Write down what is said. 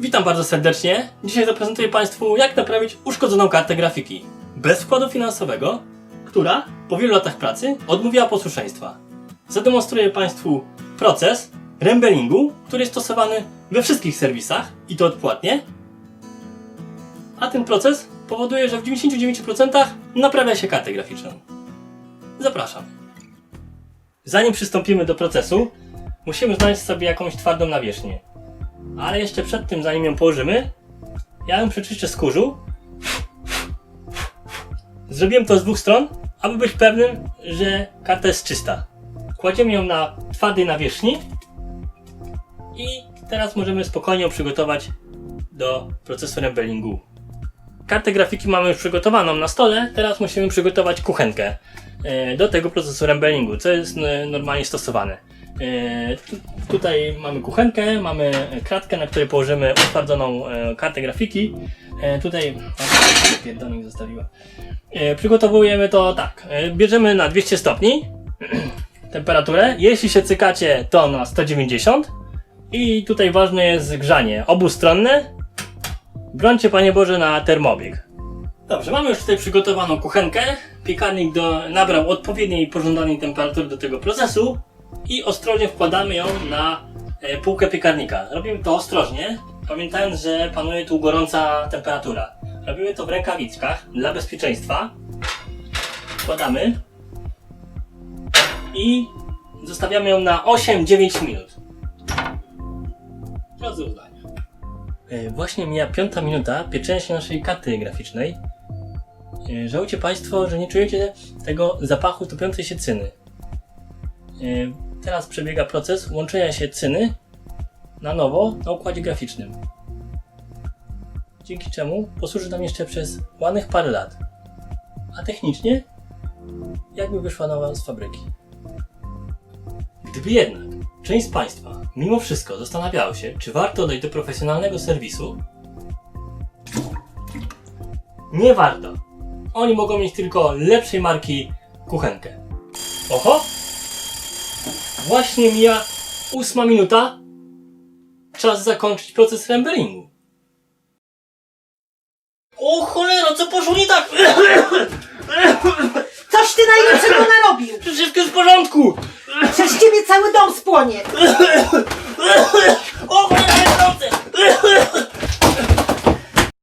Witam bardzo serdecznie. Dzisiaj zaprezentuję Państwu, jak naprawić uszkodzoną kartę grafiki bez wkładu finansowego, która po wielu latach pracy odmówiła posłuszeństwa. Zademonstruję Państwu proces rembelingu, który jest stosowany we wszystkich serwisach i to odpłatnie. A ten proces powoduje, że w 99% naprawia się kartę graficzną. Zapraszam. Zanim przystąpimy do procesu, musimy znaleźć sobie jakąś twardą nawierzchnię. Ale jeszcze przed tym, zanim ją położymy, ja ją przeczyszczę z kurzu. Zrobiłem to z dwóch stron, aby być pewnym, że karta jest czysta. Kładziemy ją na twardej nawierzchni i teraz możemy spokojnie ją przygotować do procesu rembelingu. Kartę grafiki mamy już przygotowaną na stole, teraz musimy przygotować kuchenkę e, do tego procesu rembelingu, co jest e, normalnie stosowane. E, tu- Tutaj mamy kuchenkę, mamy kratkę, na której położymy utwardzoną e, kartę grafiki. E, Tutaj pierdonik zostawiła. Przygotowujemy to tak. Bierzemy na 200 stopni temperaturę. Jeśli się cykacie, to na 190. I tutaj ważne jest grzanie obustronne. Brońcie Panie Boże na termobieg. Dobrze, mamy już tutaj przygotowaną kuchenkę. Piekarnik do, nabrał odpowiedniej pożądanej temperatury do tego procesu i ostrożnie wkładamy ją na e, półkę piekarnika. Robimy to ostrożnie, pamiętając, że panuje tu gorąca temperatura. Robimy to w rękawiczkach dla bezpieczeństwa. Wkładamy i zostawiamy ją na 8-9 minut. Drodzy uznania. E, Właśnie mija piąta minuta pieczenia się naszej karty graficznej. E, Żałujcie Państwo, że nie czujecie tego zapachu topiącej się cyny. E, Teraz przebiega proces łączenia się cyny na nowo na układzie graficznym. Dzięki czemu posłuży nam jeszcze przez ładnych parę lat. A technicznie, jakby wyszła nowa z fabryki. Gdyby jednak część z Państwa mimo wszystko zastanawiało się, czy warto dojść do profesjonalnego serwisu, nie warto. Oni mogą mieć tylko lepszej marki kuchenkę. Oho! Właśnie mija ósma minuta. Czas zakończyć proces rembelingu. O cholera, co poszło nie tak? Coś ty najlepszego narobił! Wszystko jest w porządku! Przez ciebie cały dom spłonie!